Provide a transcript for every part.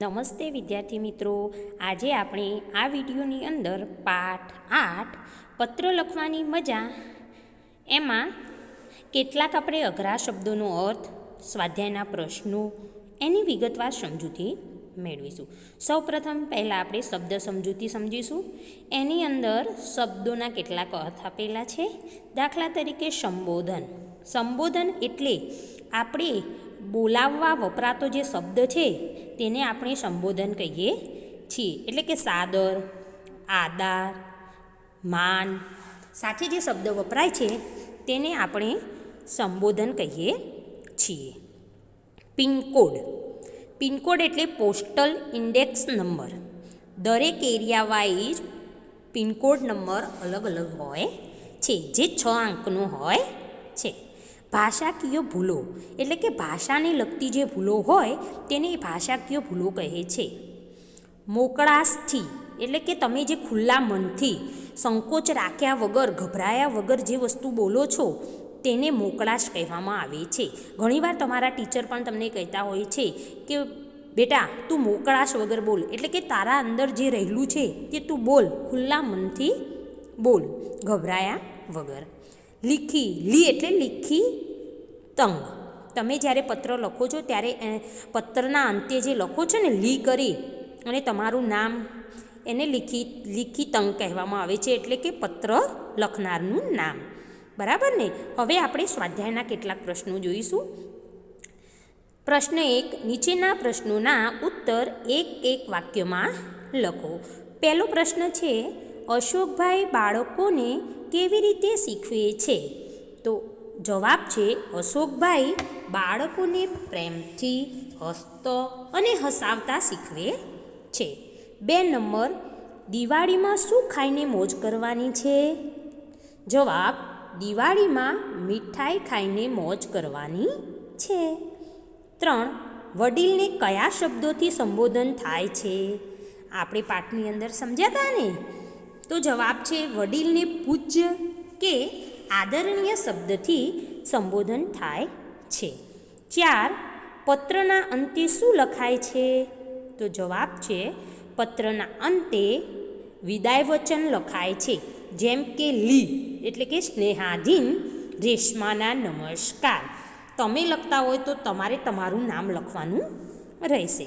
નમસ્તે વિદ્યાર્થી મિત્રો. આજે આપણે આ વિડીયોની અંદર પાઠ આઠ પત્ર લખવાની મજા. એમાં કેટલાક આપણે અઘરા શબ્દોનો અર્થ, સ્વાધ્યાયના પ્રશ્નો એની વિગતવાર સમજૂતી મેળવીશું. સૌપ્રથમ પહેલાં આપણે શબ્દ સમજૂતી સમજીશું. એની અંદર શબ્દોના કેટલાક અર્થ આપેલા છે. દાખલા તરીકે સંબોધન. સંબોધન એટલે આપણે બોલાવવા વપરાતો જે શબ્દ છે તેને આપણે સંબોધન કહીએ છીએ. એટલે કે સાદર, આદાર, માન સાથે જે શબ્દ વપરાય છે તેને આપણે સંબોધન કહીએ છીએ. Pin code. પિનકોડ એટલે પોસ્ટલ ઇન્ડેક્સ નંબર. દરેક area wise pin code number અલગ અલગ હોય છે. જે છ અંકનો હોય છે. ભાષાકીય ભૂલો, એટલે કે ભાષાને લગતી જે ભૂલો હોય, તેને ભાષાકીય ભૂલો કહે છે. મોકળાશથી, એટલે કે તમે જે ખુલ્લા મનથી સંકોચ રાખ્યા વગર, ગભરાયા વગર જે વસ્તુ બોલો છો, તેને મોકળાશ કહેવામાં આવે છે. ઘણીવાર તમારા ટીચર પણ તમને કહેતા હોય છે કે, બેટા, તું મોકળાશ વગર બોલ. એટલે કે, તારા અંદર જે રહેલું છે તે તું બોલ, ખુલ્લા મનથી બોલ, ગભરાયા વગર. લીખી, લી એટલે લીખી તંગ તમે જ્યારે પત્ર લખો છો, ત્યારે પત્રના અંતે જે લખો છો ને, લી કરી, અને તમારું નામ એને લીખી, લિખી તંગ કહેવામાં આવે છે, એટલે કે પત્ર લખનારનું નામ. બરાબર ને? હવે આપણે સ્વાધ્યાયના કેટલાક પ્રશ્નો જોઈશું. પ્રશ્ન એક, નીચેના પ્રશ્નોના ઉત્તર એક એક વાક્યમાં લખો. પહેલો પ્રશ્ન છે, અશોકભાઈ બાળકોને કેવી રીતે શીખવે છે? તો જવાબ છે, અશોકભાઈ, બાળકોને પ્રેમથી હસતો અને હસાવતા શીખવે છે. બે નંબર, દિવાળીમાં શું ખાઈને મોજ કરવાની છે? જવાબ, દિવાળીમાં મીઠાઈ ખાઈને મોજ કરવાની છે. ત્રણ, વડીલને કયા શબ્દોથી સંબોધન થાય છે? આપણે પાઠની અંદર સમજ્યા હતા ને? તો જવાબ છે, વડીલને પૂજ્ય કે આદરણીય શબ્દથી સંબોધન થાય છે. ચાર, પત્રના અંતે શું લખાય છે? તો જવાબ છે, પત્રના અંતે વિદાય વચન લખાય છે. જેમ કે લી, એટલે કે સ્નેહાધીન રેશમાના નમસ્કાર. તમે લખતા હોય તો તમારે તમારું નામ લખવાનું રહેશે.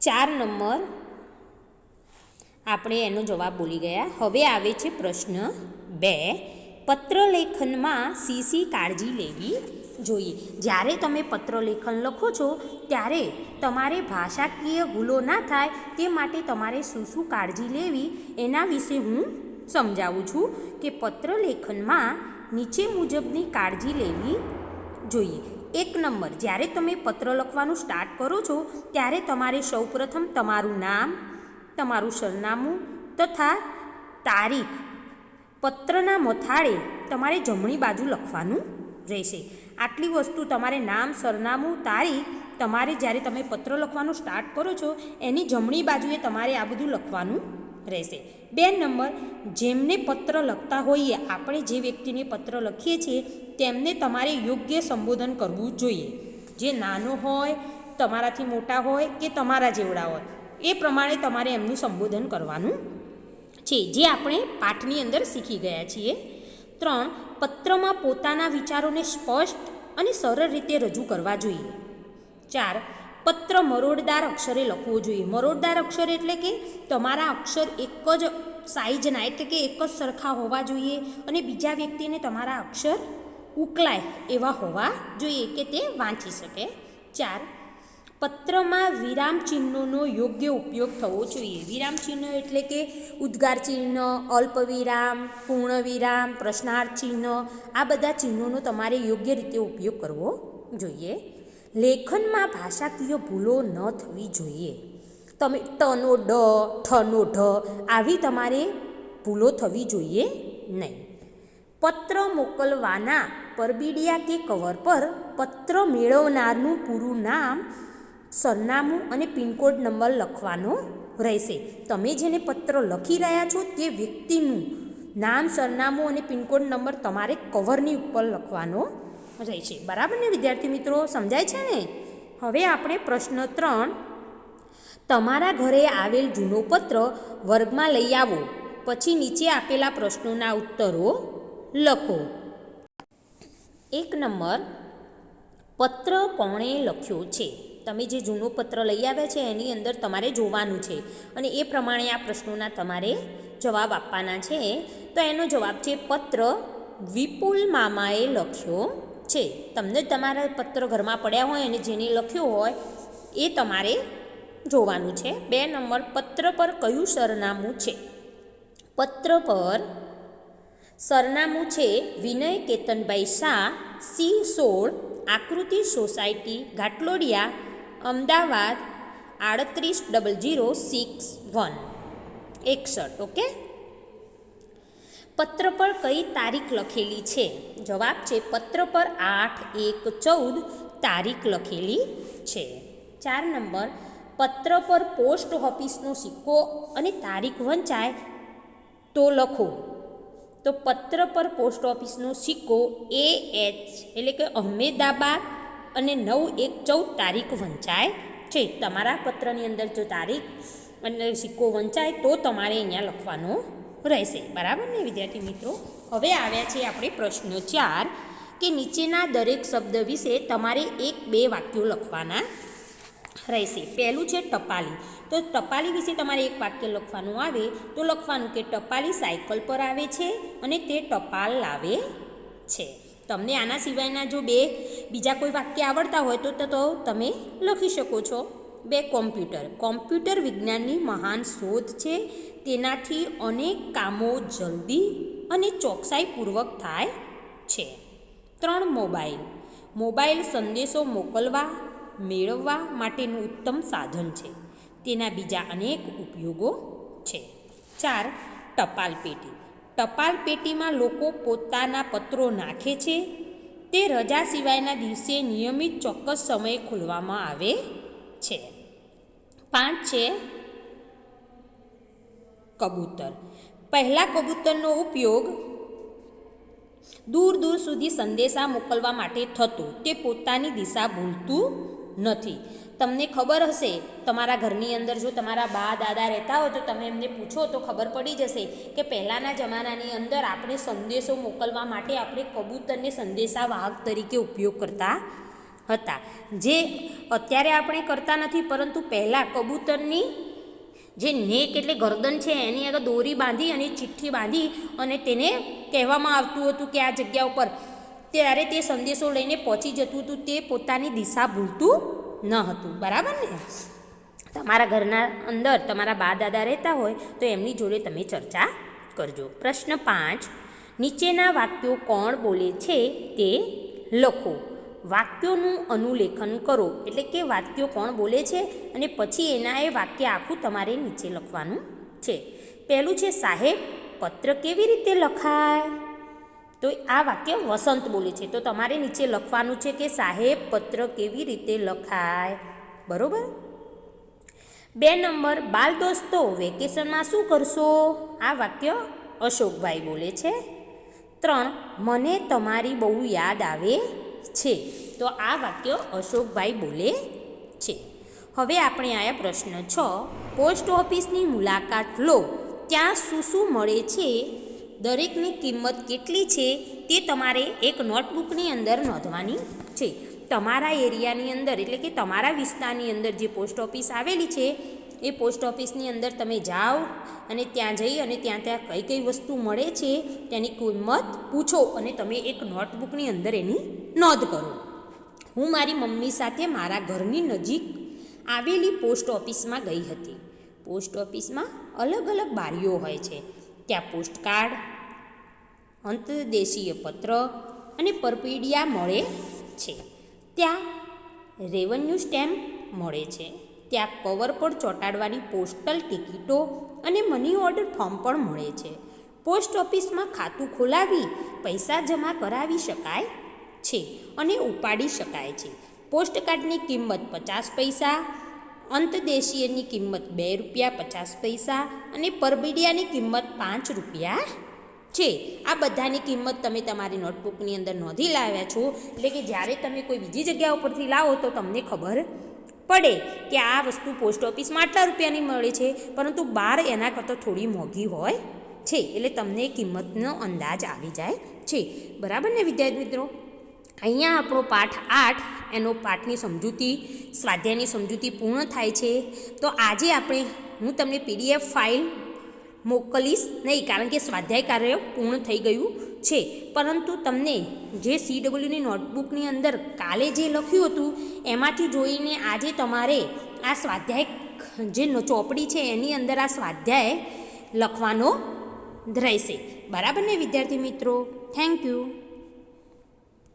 ચાર નંબર. આપણે એનો જવાબ બોલી ગયા. હવે આવે છે પ્રશ્ન બે પત્રલેખનમાં સીસી કાળજી લેવી જોઈએ. જ્યારે તમે પત્રલેખન લખો છો, ત્યારે તમારે ભાષાકીય ભૂલો ના થાય, તે માટે તમારે શું શું કાળજી લેવી, એના વિશે હું સમજાવું છું કે પત્રલેખનમાં નીચે મુજબની કાળજી લેવી જોઈએ. એક નંબર, જ્યારે તમે પત્ર લખવાનું સ્ટાર્ટ કરો છો, ત્યારે તમારે સૌપ્રથમ તમારું નામ, તમારું સરનામું તથા તારીખ પત્રના મથાળે તમારે જમણી બાજુ લખવાનું રહેશે. આટલી વસ્તુ તમારે નામ, સરનામું, તારીખ તમારે જ્યારે તમે પત્ર લખવાનું સ્ટાર્ટ કરો છો, એની જમણી બાજુએ તમારે આ બધું લખવાનું રહેશે. બે નંબર, જેમને પત્ર લખતા હોઈએ, આપણે જે વ્યક્તિને પત્ર લખીએ છીએ, તેમને તમારે યોગ્ય સંબોધન કરવું જોઈએ. જે નાનો હોય, તમારાથી મોટા હોય કે તમારા જેવડા હોય, એ પ્રમાણે તમારે એમનું સંબોધન કરવાનું છે, જે આપણે પાઠની અંદર શીખી ગયા છીએ. ત્રણ, પત્રમાં પોતાના વિચારોને સ્પષ્ટ અને સરળ રીતે રજૂ કરવા જોઈએ. ચાર, પત્ર મરોડદાર અક્ષરે લખવો જોઈએ. મરોડદાર અક્ષર એટલે કે તમારા અક્ષર એક જ સાઇઝના એટલે કે એક જ સરખા હોવા જોઈએ અને બીજા વ્યક્તિને તમારા અક્ષર ઉકલાય એવા હોવા જોઈએ કે તે વાંચી શકે. ચાર પત્રમાં વિરામ ચિહ્નોનો યોગ્ય ઉપયોગ થવો જોઈએ. વિરામ ચિહ્નો એટલે કે ઉદ્ગાર ચિહ્ન, અલ્પ વિરામ, પૂર્ણ વિરામ, પ્રશ્નાર્થ ચિહ્ન, આ બધા ચિહ્નોનો તમારે યોગ્ય રીતે ઉપયોગ કરવો જોઈએ. લેખનમાં ભાષાકીય ભૂલો ન થવી જોઈએ. તમે ટનો ડ થનો ઢ આવી તમારે ભૂલો થવી જોઈએ નહીં. પત્ર મોકલવાના, પરબીડિયા કે કવર પર પત્ર મેળવનારનું પૂરું નામ સરનામું અને પિનકોડ નંબર લખવાનો રહેશે. તમે જેને પત્ર લખી રહ્યા છો તે વ્યક્તિનું નામ, સરનામું અને પિનકોડ નંબર તમારે કવરની ઉપર લખવાનો રહેશે બરાબર ને વિદ્યાર્થી મિત્રો? સમજાય છે ને? હવે આપણે પ્રશ્ન ત્રણ. તમારા ઘરે આવેલ જૂનો પત્ર વર્ગમાં લઈ આવો. પછી નીચે આપેલા પ્રશ્નોના ઉત્તરો લખો. એક નંબર. પત્ર કોણે લખ્યો છે? તમે જે જૂનો પત્ર લઈ આવ્યા છે, એની અંદર તમારે જોવાનું છે. અને એ પ્રમાણે આ પ્રશ્નોના તમારે જવાબ આપવાના છે. તો એનો જવાબ છે, પત્ર વિપુલ મામાએ લખ્યો છે. તમને તમારા પત્ર ઘરમાં પડ્યા હોય અને જેને લખ્યો હોય, એ તમારે જોવાનું છે. બે નંબર, પત્ર પર કયું સરનામું છે? પત્ર પર સરનામું છે, વિનય કેતનભાઈ શાહ, સી સોળ, આકૃતિ સોસાયટી, ઘાટલોડિયા અમદાવાદ આડત્રીસ ડબલ જીરો સિક્સ વન. એકસઠ, ઓકે? પત્ર પર કઈ તારીખ લખેલી છે? જવાબ છે, પત્ર પર આઠ, એક, ચૌદ તારીખ લખેલી છે. ચાર નંબર, પત્ર પર પોસ્ટ ઓફિસનો સિક્કો અને તારીખ વંચાય તો લખો. તો પત્ર પર પોસ્ટ ઓફિસનો સિક્કો એ એચ, એટલે કે અહમેદાબાદ અને નવ એક ચૌદ તારીખ વંચાય. છે, તમારા પત્રની અંદર જો તારીખ અને સિક્કો વંચાય, તો તમારે અહીંયા લખવાનો રહેશે. બરાબર ને, વિદ્યાર્થી મિત્રો? હવે આવ્યા છે આપણે પ્રશ્ન ચાર, કે નીચેના દરેક શબ્દ વિશે તમારે એક બે વાક્યો લખવાના રહેશે. પહેલું છે ટપાલી. તો ટપાલી વિશે તમારે એક વાક્ય લખવાનું આવે, તો લખવાનું કે ટપાલી સાયકલ પર આવે છે અને તે ટપાલ લાવે છે. તમને આના સિવાયના જો બે બીજા કોઈ વાક્ય આવડતા હોય તો તો તમે લખી શકો છો. બે કોમ્પ્યુટર. કોમ્પ્યુટર વિજ્ઞાનની મહાન શોધ છે. તેનાથી અનેક કામો જલ્દી અને ચોકસાઈપૂર્વક થાય છે. ત્રણ મોબાઈલ. મોબાઈલ સંદેશો મોકલવા, મેળવવા માટેનું ઉત્તમ સાધન છે. તેના બીજા અનેક ઉપયોગો છે. ચાર, ટપાલ પેટી. ટપાલ પેટીમાં લોકો પોતાના પત્રો નાખે છે. તે રજા સિવાયના દિવસે નિયમિત ચોક્કસ સમયે ખોલવામાં આવે છે. પાંચ છે કબૂતર. પહેલાં કબૂતરનો ઉપયોગ દૂર દૂર સુધી સંદેશા મોકલવા માટે થતો. તે પોતાની દિશા ભૂલતું નથી. તમને ખબર હશે, તમારા ઘરની અંદર જો તમારા બા, દાદા રહેતા હોય તો તમે એમને પૂછો તો ખબર પડી જશે કે પહેલાંના જમાનાની અંદર આપણે સંદેશો મોકલવા માટે આપણે કબૂતરને સંદેશા વાહક તરીકે ઉપયોગ કરતા હતા. જે અત્યારે આપણે કરતા નથી, પરંતુ પહેલાં કબૂતરની જે નેક એટલે ગરદન છે, એની આગળ દોરી બાંધી અને ચિઠ્ઠી બાંધી અને તેને કહેવામાં આવતું હતું કે આ જગ્યા ઉપર ત્યારે તે સંદેશો લઈને પહોંચી જતું હતું, તે પોતાની દિશા ભૂલતું ન હતું. બરાબર ને? તમારા ઘરના અંદર તમારા બા દાદા રહેતા હોય તો એમની જોડે તમે ચર્ચા કરજો. પ્રશ્ન પાંચ, નીચેના વાક્યો કોણ બોલે છે તે લખો. વાક્યોનું અનુલેખન કરો, એટલે કે વાક્યો કોણ બોલે છે અને પછી એના એ વાક્ય આખું તમારે નીચે લખવાનું છે. પહેલું છે, સાહેબ, પત્ર કેવી રીતે લખાય? તો આ વાક્ય વસંત બોલે છે. તો તમારે નીચે લખવાનું છે કે સાહેબ, પત્ર કેવી રીતે લખાય? બરોબર? બે નંબર બાલ દોસ્તો વેકેશનમાં શું કરશો? આ વાક્ય અશોકભાઈ બોલે છે. ત્રણ, મને તમારી બહુ યાદ આવે છે. તો આ વાક્ય અશોકભાઈ બોલે છે. હવે આપણે આયા પ્રશ્ન છ. પોસ્ટ ઓફિસની મુલાકાત લો. ત્યાં શું શું મળે છે? દરેકની કિંમત કેટલી છે તે તમારે એક નોટબુકની અંદર નોંધવાની છે. તમારા એરિયાની અંદર, એટલે કે તમારા વિસ્તારની અંદર જે પોસ્ટ ઓફિસ આવેલી છે, એ પોસ્ટ ઓફિસની અંદર તમે જાઓ અને ત્યાં જઈ અને ત્યાં ત્યાં કઈ કઈ વસ્તુ મળે છે તેની કિંમત પૂછો અને તમે એક નોટબુકની અંદર એની નોંધ કરો. હું મારી મમ્મી સાથે મારા ઘરની નજીક આવેલી પોસ્ટ ઓફિસમાં ગઈ હતી. પોસ્ટ ઓફિસમાં અલગ અલગ બારીઓ હોય છે. ત્યાં પોસ્ટકાર્ડ અંતદેશીય પત્ર અને પરપીડિયા મળે છે. ત્યાં રેવન્યુ સ્ટેમ્પ મળે છે. ત્યાં કવર પર ચોંટાડવાની પોસ્ટલ ટિકિટો અને મની ઓર્ડર ફોર્મ પણ મળે છે. પોસ્ટ ઓફિસમાં ખાતું ખોલાવી પૈસા જમા કરાવી શકાય છે અને ઉપાડી શકાય છે. પોસ્ટકાર્ડની કિંમત પચાસ પૈસા અંતદેશીયની કિંમત બે રૂપિયા પચાસ પૈસા અને પરબીડિયાની કિંમત પાંચ રૂપિયા છે. આ બધાની કિંમત તમે તમારી નોટબુકની અંદર નોંધી લાવ્યા છો. એટલે કે જ્યારે તમે કોઈ બીજી જગ્યા ઉપરથી લાવો તો તમને ખબર પડે કે આ વસ્તુ પોસ્ટ ઓફિસમાં આટલા રૂપિયાની મળે છે. પરંતુ બહાર એના કરતાં થોડી મોંઘી હોય છે. એટલે તમને કિંમતનો અંદાજ આવી જાય છે. બરાબર ને વિદ્યાર્થી મિત્રો? અહીંયા આપણો પાઠ આઠ, એનો પાઠની સમજૂતી, સ્વાધ્યાયની સમજૂતી પૂર્ણ થાય છે. તો આજે આપણે, હું તમને પીડીએફ ફાઇલ મોકલીશ નહીં, કારણ કે સ્વાધ્યાય કાર્ય પૂર્ણ થઈ ગયું છે. પરંતુ તમને જે સી ડબલ્યુની નોટબુકની અંદર કાલે જે લખ્યું હતું, એમાંથી જોઈને આજે તમારે આ સ્વાધ્યાય જે ચોપડી છે એની અંદર આ સ્વાધ્યાય લખવાનો રહેશે. બરાબર ને, વિદ્યાર્થી મિત્રો? Thank you